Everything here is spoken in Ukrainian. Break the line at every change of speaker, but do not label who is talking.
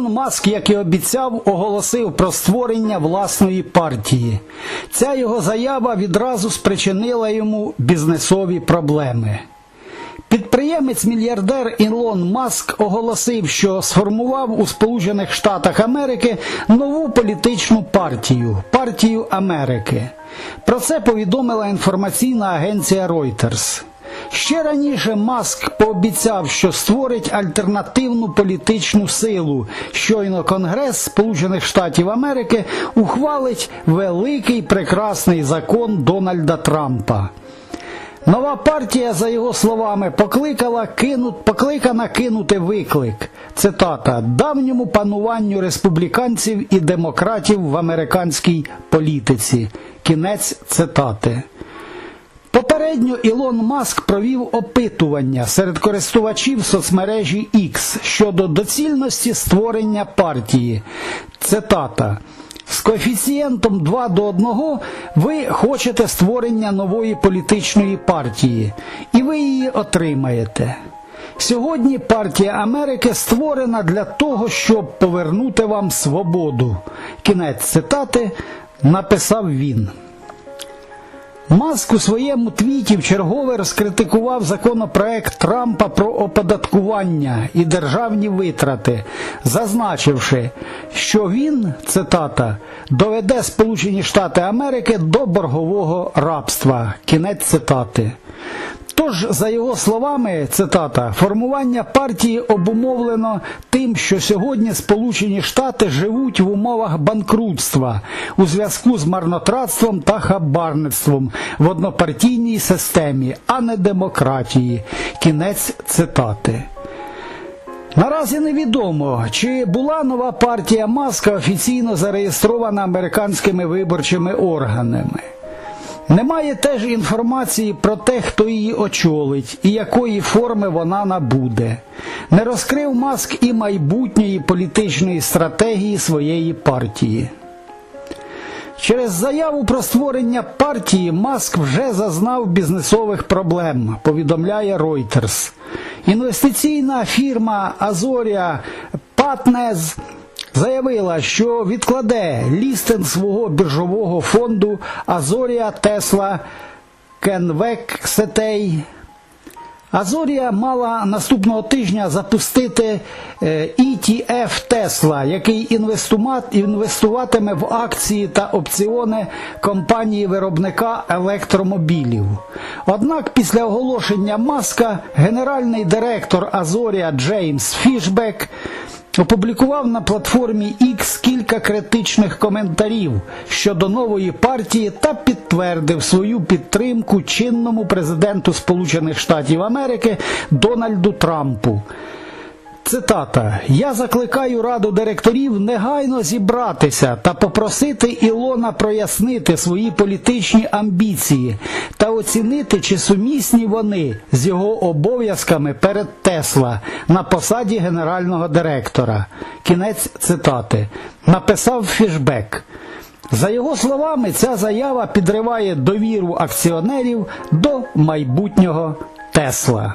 Ілон Маск, як і обіцяв, оголосив про створення власної партії. Ця його заява відразу спричинила йому бізнесові проблеми. Підприємець-мільярдер Ілон Маск оголосив, що сформував у Сполучених Штатах Америки нову політичну партію партію Америки. Про це повідомила інформаційна агенція Reuters. Ще раніше Маск пообіцяв, що створить альтернативну політичну силу. Щойно Конгрес Сполучених Штатів Америки ухвалить великий прекрасний закон Дональда Трампа. Нова партія, за його словами, покликала кинут, покликана кинути виклик. Цитата давньому пануванню республіканців і демократів в американській політиці. Кінець цитати. Попередньо Ілон Маск провів опитування серед користувачів соцмережі X щодо доцільності створення партії. Цитата. З коефіцієнтом 2 до 1 ви хочете створення нової політичної партії, і ви її отримаєте. Сьогодні партія Америки створена для того, щоб повернути вам свободу. Кінець цитати написав він. Маск у своєму твіті вчергове розкритикував законопроект Трампа про оподаткування і державні витрати, зазначивши, що він, цитата, доведе Сполучені Штати Америки до боргового рабства. Кінець цитати. Тож, за його словами, цитата, формування партії обумовлено тим, що сьогодні Сполучені Штати живуть в умовах банкрутства у зв'язку з марнотратством та хабарництвом в однопартійній системі, а не демократії. Кінець цитати. Наразі невідомо, чи була нова партія Маска офіційно зареєстрована американськими виборчими органами. Немає теж інформації про те, хто її очолить і якої форми вона набуде. Не розкрив Маск і майбутньої політичної стратегії своєї партії. Через заяву про створення партії Маск вже зазнав бізнесових проблем, повідомляє Reuters. Інвестиційна фірма Azoria Partners заявила, що відкладе лістинг свого біржового фонду Azoria Tesla Convexity. Азорія мала наступного тижня запустити ETF Tesla, який інвестуватиме в акції та опціони компанії виробника електромобілів. Однак після оголошення Маска генеральний директор Азорія Джеймс Фішбек опублікував на платформі X кілька критичних коментарів щодо нової партії та підтвердив свою підтримку чинному президенту Сполучених Штатів Америки Дональду Трампу. Цитата: Я закликаю раду директорів негайно зібратися та попросити Ілона прояснити свої політичні амбіції та оцінити, чи сумісні вони з його обов'язками перед Тесла на посаді генерального директора. Кінець цитати. Написав Фішбек. За його словами, ця заява підриває довіру акціонерів до майбутнього Тесла.